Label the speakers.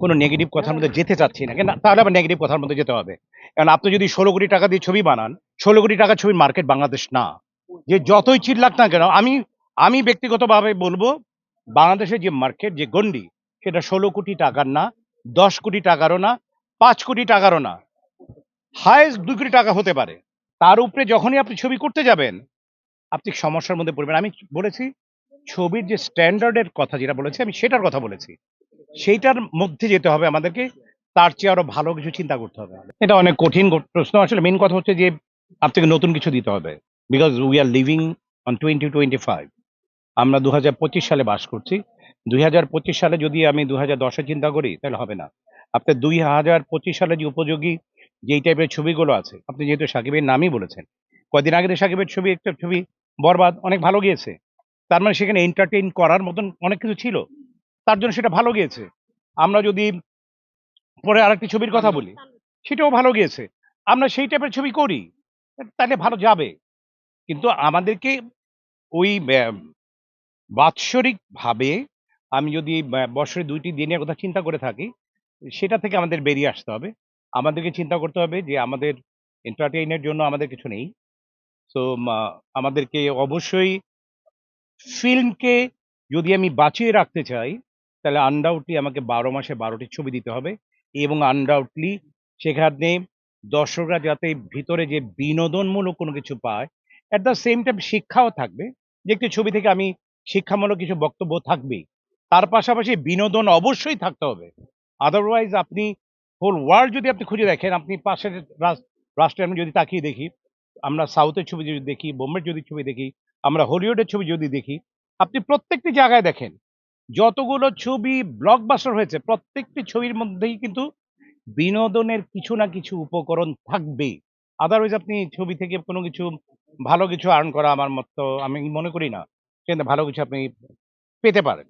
Speaker 1: কোনো নেগেটিভ কথার মধ্যে যেতে চাচ্ছি না। কেন তাহলে আবার নেগেটিভ কথার মধ্যে যেতে হবে। কারণ আপনি যদি ষোলো কোটি টাকা দিয়ে ছবি বানান, ষোলো কোটি টাকার ছবির মার্কেট বাংলাদেশ না। যে যতই চিল্লাক না কেন, আমি আমি ব্যক্তিগতভাবে বলব, বাংলাদেশের যে মার্কেট যে গন্ডি সেটা ষোলো কোটি টাকার না, দশ কোটি টাকারও না, পাঁচ কোটি টাকারও না। হায়েস্ট দুই কোটি টাকা হতে পারে। তার উপরে যখনই আপনি ছবি করতে যাবেন, আপনি সমস্যার মধ্যে পড়বেন। আমি বলেছি, ছবির যে স্ট্যান্ডার্ডের কথা যেটা বলেছি, আমি সেটার কথা বলেছি। সেইটার মধ্যে যেতে হবে আমাদেরকে, তার চেয়ে আরও ভালো কিছু চিন্তা করতে হবে। এটা অনেক কঠিন প্রশ্ন। আসলে মেন কথা হচ্ছে যে, আপনাকে নতুন কিছু দিতে হবে। Because we are living on twenty twenty five আমরা দু হাজার পঁচিশ সালে বাস করছি। দুই হাজার পঁচিশ সালে যদি আমি দু হাজার চিন্তা করি, তাহলে হবে না। আপনি দুই হাজার পঁচিশ সালে যে উপযোগী, যেই টাইপের ছবিগুলো আছে, আপনি যেহেতু সাকিবের নামই বলেছেন, কদিন আগে সাকিবের ছবি, একটা ছবি বরবাদ, অনেক ভালো গিয়েছে। তার মানে সেখানে এন্টারটেইন করার মতন অনেক কিছু ছিল। তার জন্য সেটা ভালো গিয়েছে। আমরা যদি পরে আরেকটি ছবির কথা বলি, সেটাও ভালো গিয়েছে। আমরা সেই টাইপের ছবি করি, তাহলে ভালো যাবে। কিন্তু আমাদেরকে ওই বাৎসরিক ভাবে আমি যদি বছরে দুইটি দিনের কথা চিন্তা করে থাকি, সেটা থেকে আমাদের বেরিয়ে আসতে হবে। আমাদেরকে চিন্তা করতে হবে যে আমাদের এন্টারটেইনের জন্য আমাদের কিছু নেই। তো আমাদেরকে অবশ্যই ফিল্মকে যদি আমি বাঁচিয়ে রাখতে চাই তাহলে আনডাউটলি আমাকে বারো মাসে বারোটি ছবি দিতে হবে এবং আনডাউটলি সেখানে দর্শকরা যাতে ভিতরে যে বিনোদনমূলক কোনো কিছু পায় অ্যাট দ্য সেম টাইম শিক্ষাও থাকবে। যে একটি ছবি থেকে আমি শিক্ষামূলক কিছু বক্তব্য থাকবেই। তার পাশাপাশি বিনোদন অবশ্যই থাকতে হবে। আদারওয়াইজ আপনি হোল ওয়ার্ল্ড যদি আপনি খুঁজে দেখেন, আপনি পাশের রাষ্ট্রে আমি যদি তাকিয়ে দেখি, আমরা সাউথের ছবি যদি দেখি, বোম্বের যদি ছবি দেখি, আমরা হলিউডের ছবি যদি দেখি, আপনি প্রত্যেকটি জায়গায় দেখেন। যতগুলো ছবি ব্লকবাস্টার হয়েছে, প্রত্যেকটি ছবির মধ্যেই কিন্তু বিনোদনের কিছু না কিছু উপকরণ থাকবে আদারওয়াইজ আপনি ছবি থেকে কোনো কিছু, ভালো কিছু আর্ন করা আমার মতো আমি মনে করি না। কিন্তু ভালো কিছু আপনি পেতে পারেন।